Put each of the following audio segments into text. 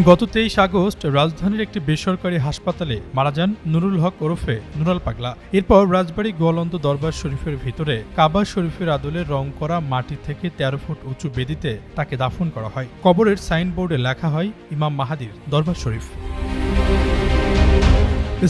গত তেইশ আগস্ট রাজধানীর একটি বেসরকারি হাসপাতালে মারা যান নুরুল হক ওরফে নুরাল পাগলা। এরপর রাজবাড়ী গোয়ালন্দ দরবার শরীফের ভিতরে কাবা শরীফের আদলে রং করা মাটি থেকে তেরো ফুট উঁচু বেদিতে তাকে দাফন করা হয়। কবরের সাইনবোর্ডে লেখা হয় ইমাম মাহাদির দরবার শরীফ।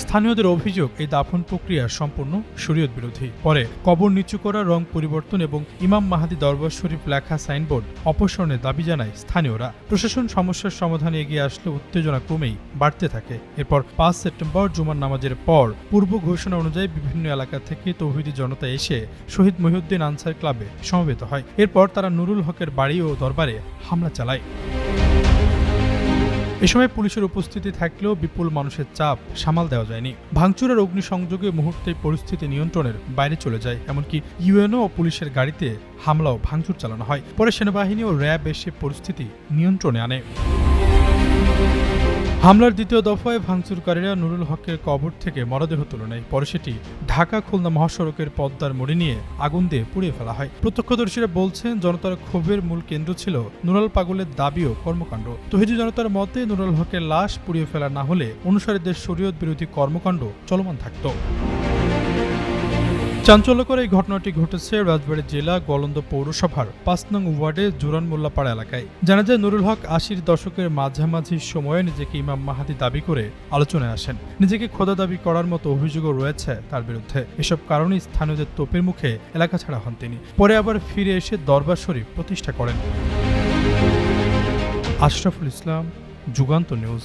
স্থানীয়দের অভিযোগ, এই দাফন প্রক্রিয়া সম্পূর্ণ শরীয়ত বিরোধী। পরে কবর নিচু করা, রং পরিবর্তন এবং ইমাম মাহাদি দরবার শরীফ লেখা সাইনবোর্ড অপসারণের দাবি জানায় স্থানীয়রা। প্রশাসন সমস্যার সমাধানে এগিয়ে আসলে উত্তেজনা ক্রমেই বাড়তে থাকে। এরপর পাঁচ সেপ্টেম্বর জুমার নামাজের পর পূর্ব ঘোষণা অনুযায়ী বিভিন্ন এলাকা থেকে তৌহিদি জনতা এসে শহীদ মহিউদ্দিন আনসার ক্লাবে সমবেত হয়। এরপর তারা নুরুল হকের বাড়ি ও দরবারে হামলা চালায়। এ সময় পুলিশের উপস্থিতি থাকলেও বিপুল মানুষের চাপ সামাল দেওয়া যায়নি। ভাঙচুরের অগ্নিসংযোগে মুহূর্তে পরিস্থিতি নিয়ন্ত্রণের বাইরে চলে যায়, এমনকি ইউএনও ও পুলিশের গাড়িতে হামলাও, ভাঙচুর চালানো হয়। পরে সেনাবাহিনী ও র্যাব এসে পরিস্থিতি নিয়ন্ত্রণে আনে। হামলার দ্বিতীয় দফায় ভাঙচুরকারীরা নুরুল হকের কবর থেকে মরদেহ তুলে নেয়। পরে সেটি ঢাকা খুলনা মহাসড়কের পদ্মার মোড়ে নিয়ে আগুন দিয়ে পুড়িয়ে ফেলা হয়। প্রত্যক্ষদর্শীরা বলছেন, জনতার ক্ষোভের মূল কেন্দ্র ছিল নুরাল পাগলের দাবি ও কর্মকাণ্ড। তহিদি জনতার মতে, নুরুল হকের লাশ পুড়িয়ে ফেলা না হলে অনুসারীদের শরীয়ত বিরোধী কর্মকাণ্ড চলমান থাকত। চাঞ্চল্যকর এই ঘটনাটি ঘটেছে রাজবাড়ী জেলা গলন্দ পৌরসভার পাঁচ নং ওয়ার্ডে জুরান মোল্লাপাড়া এলাকায়। জানা যায়, নুরুল হক আশির দশকের মাঝামাঝি সময়ে নিজেকে ইমাম মাহাদি দাবি করে আলোচনায় আসেন। নিজেকে খোদা দাবি করার মতো অভিযোগও রয়েছে তার বিরুদ্ধে। এসব কারণে স্থানীয়দের তোপের মুখে এলাকা ছাড়া হন তিনি। পরে আবার ফিরে এসে দরবার শরীফ প্রতিষ্ঠা করেন। আশরাফুল ইসলাম, যুগান্ত নিউজ।